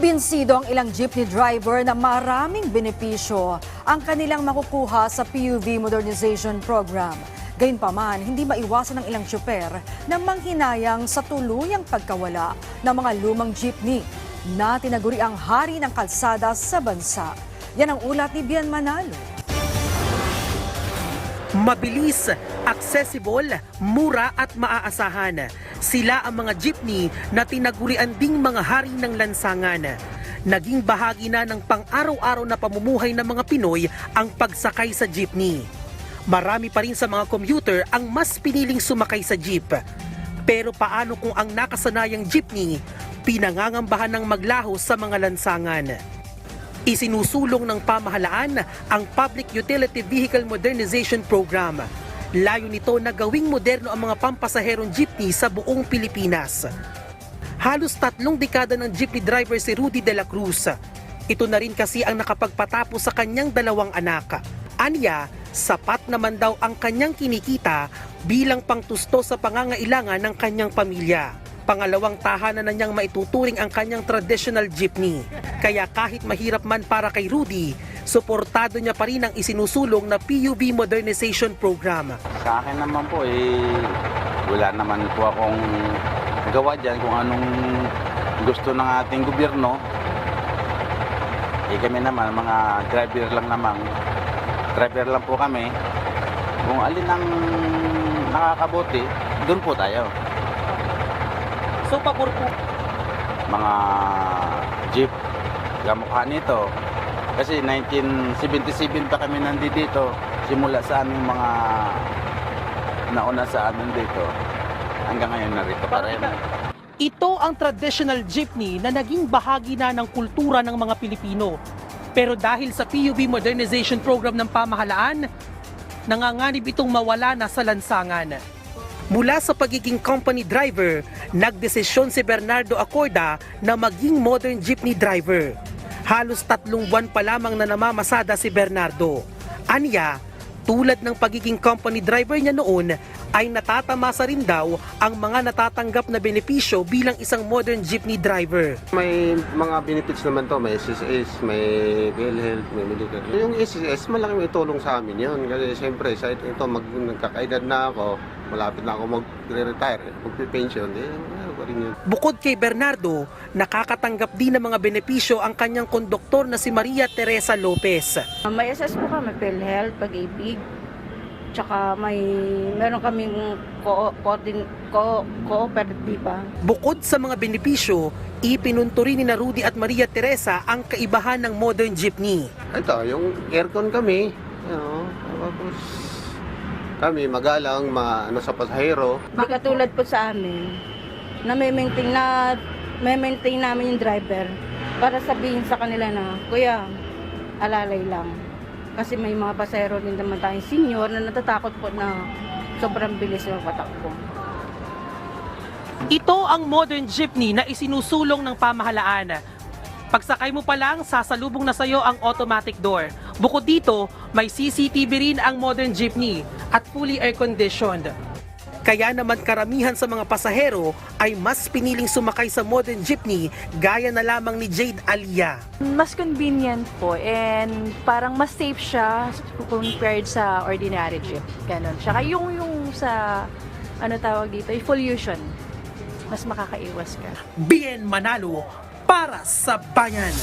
Kumbinsido ang ilang jeepney driver na maraming benepisyo ang kanilang makukuha sa PUV Modernization Program. Gayunpaman, hindi maiwasan ng ilang tsuper na manghinayang sa tuluyang pagkawala ng mga lumang jeepney na tinaguri ang hari ng kalsada sa bansa. Yan ang ulat ni Bian Manalo. Mabilis, accessible, mura at maaasahan. Sila ang mga jeepney na tinagurian ding mga hari ng lansangan. Naging bahagi na ng pang-araw-araw na pamumuhay ng mga Pinoy ang pagsakay sa jeepney. Marami pa rin sa mga commuter ang mas piniling sumakay sa jeep. Pero paano kung ang nakasanayang jeepney pinangangambahan ng maglaho sa mga lansangan? Isinusulong ng pamahalaan ang Public Utility Vehicle Modernization Program. Layo nito na gawing moderno ang mga pampasaherong jeepney sa buong Pilipinas. Halos tatlong dekada ng jeepney driver si Rudy de la Cruz. Ito na rin kasi ang nakapagpatapos sa kanyang dalawang anak. Anya, sapat naman daw ang kanyang kinikita bilang pangtusto sa pangangailangan ng kanyang pamilya. Pangalawang tahanan na niyang maituturing ang kanyang traditional jeepney. Kaya kahit mahirap man para kay Rudy, suportado niya pa rin ang isinusulong na PUV Modernization Program. Sa akin naman po, eh, wala naman po akong gawa dyan kung anong gusto ng ating gobyerno. Eh kami naman, mga driver lang naman. Driver lang po kami. Kung alin ang nakakabuti, doon po tayo. So pabor po Mga jeep, gamukha nito. Kasi 1977 pa kami nandito simula sa aming mga nauna sa amin dito. Hanggang ngayon narito pa rin. Ito ang traditional jeepney na naging bahagi na ng kultura ng mga Pilipino. Pero dahil sa PUV Modernization Program ng pamahalaan, nanganganib itong mawala na sa lansangan. Mula sa pagiging company driver, nagdesisyon si Bernardo Acorda na maging modern jeepney driver. Halos tatlong buwan pa lamang na namamasada si Bernardo. Anya, tulad ng pagiging company driver niya noon, ay natatamasa rin daw ang mga natatanggap na benepisyo bilang isang modern jeepney driver. May mga benefits naman to, may SSS, may PhilHealth, may medical. Yung SSS, malaki may tulong sa amin yun. Kasi siyempre, sa ito, mag, nagkakaedad na ako, malapit na ako mag-retire, mag-pension, eh, pa rin yun. Bukod kay Bernardo, nakakatanggap din ng mga benepisyo ang kanyang konduktor na si Maria Teresa Lopez. May SS po kami, PhilHealth, pag-ibig. Tsaka may, meron kaming ko, ko, ko, kooperatiba. Bukod sa mga benepisyo, ipinunto rin ni na Rudy at Maria Teresa ang kaibahan ng modern jeepney. Ito, yung aircon kami, ano, tapos kami magalang, ma, ano, sa pasahero. Katulad po sa amin, na may maintain na, may maintain namin yung driver para sabihin sa kanila na, Kuya, alalay lang. Kasi may mga pasahero din naman tayong senior na natatakot po na sobrang bilis yung patakbo. Ito ang modern jeepney na isinusulong ng pamahalaan. Pagsakay mo pa lang, sasalubong na sa'yo ang automatic door. Bukod dito, may CCTV rin ang modern jeepney at fully air-conditioned. Kaya naman karamihan sa mga pasahero ay mas piniling sumakay sa modern jeepney gaya na lamang ni Jade Alia. mas convenient po and parang mas safe siya compared sa ordinary jeep. Ganon. Tsaka yung, yung sa, ano tawag dito, yung pollution. Mas makakaiwas ka. Bien Manalo para sa bayan.